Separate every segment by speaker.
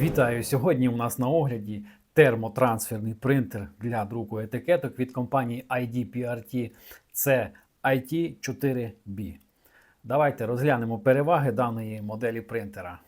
Speaker 1: Вітаю! Сьогодні у нас на огляді термотрансферний принтер для друку етикеток від компанії IDPRT. Це IT4B. Давайте розглянемо переваги даної моделі принтера.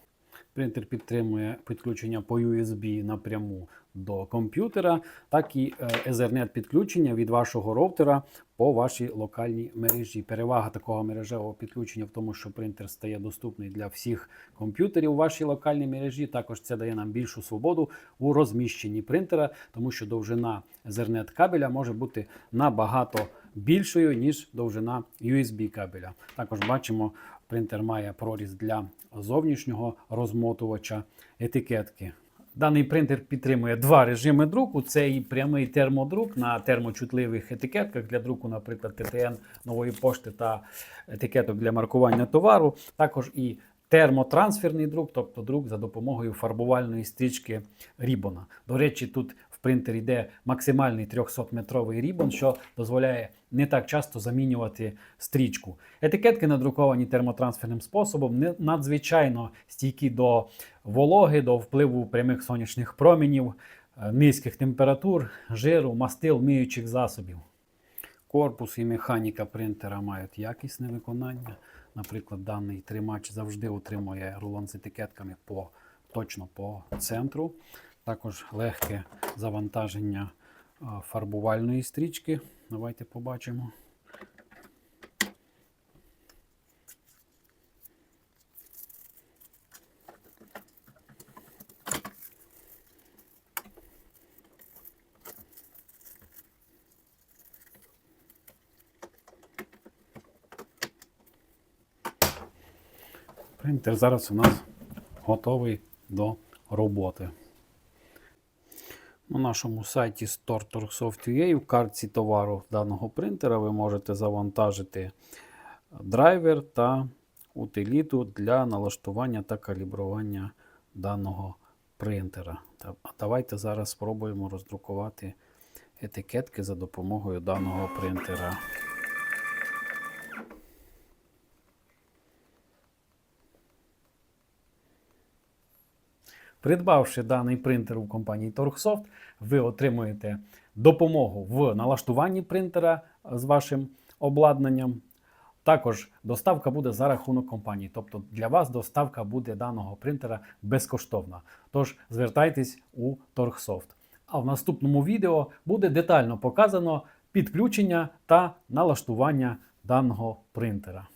Speaker 1: Принтер підтримує підключення по USB напряму до комп'ютера, так і е, Ethernet підключення від вашого роутера по вашій локальній мережі. Перевага такого мережевого підключення в тому, що принтер стає доступний для всіх комп'ютерів у вашій локальній мережі. Також це дає нам більшу свободу у розміщенні принтера, тому що довжина Ethernet кабеля може бути набагато більшою, ніж довжина USB кабеля. Також бачимо, принтер має проріз для зовнішнього розмотувача етикетки. Даний принтер підтримує два режими друку: це і прямий термодрук на термочутливих етикетках для друку, наприклад, ТТН нової пошти та етикеток для маркування товару. Також і термотрансферний друк, тобто друк за допомогою фарбувальної стрічки Рібона. До речі, тут в принтері йде максимальний 300-метровий рібон, що дозволяє не так часто замінювати стрічку. Етикетки надруковані термотрансферним способом, надзвичайно стійкі до вологи, до впливу прямих сонячних промінів, е, низьких температур, жиру, мастил, миючих засобів. Корпус і механіка принтера мають якісне виконання. Наприклад, даний тримач завжди утримує рулон з етикетками по, точно по центру. Також легке завантаження фарбувальної стрічки. Давайте побачимо. Принтер зараз у нас готовий до роботи. На нашому сайті StorTorgsoftua. в картці товару даного принтера ви можете завантажити драйвер та утиліту для налаштування та калібрування даного принтера. Давайте зараз спробуємо роздрукувати етикетки за допомогою даного принтера. Придбавши даний принтер у компанії Torxsoft, ви отримуєте допомогу в налаштуванні принтера з вашим обладнанням. Також доставка буде за рахунок компанії, тобто для вас доставка буде даного принтера безкоштовна. Тож звертайтесь у Torxsoft. А в наступному відео буде детально показано підключення та налаштування даного принтера.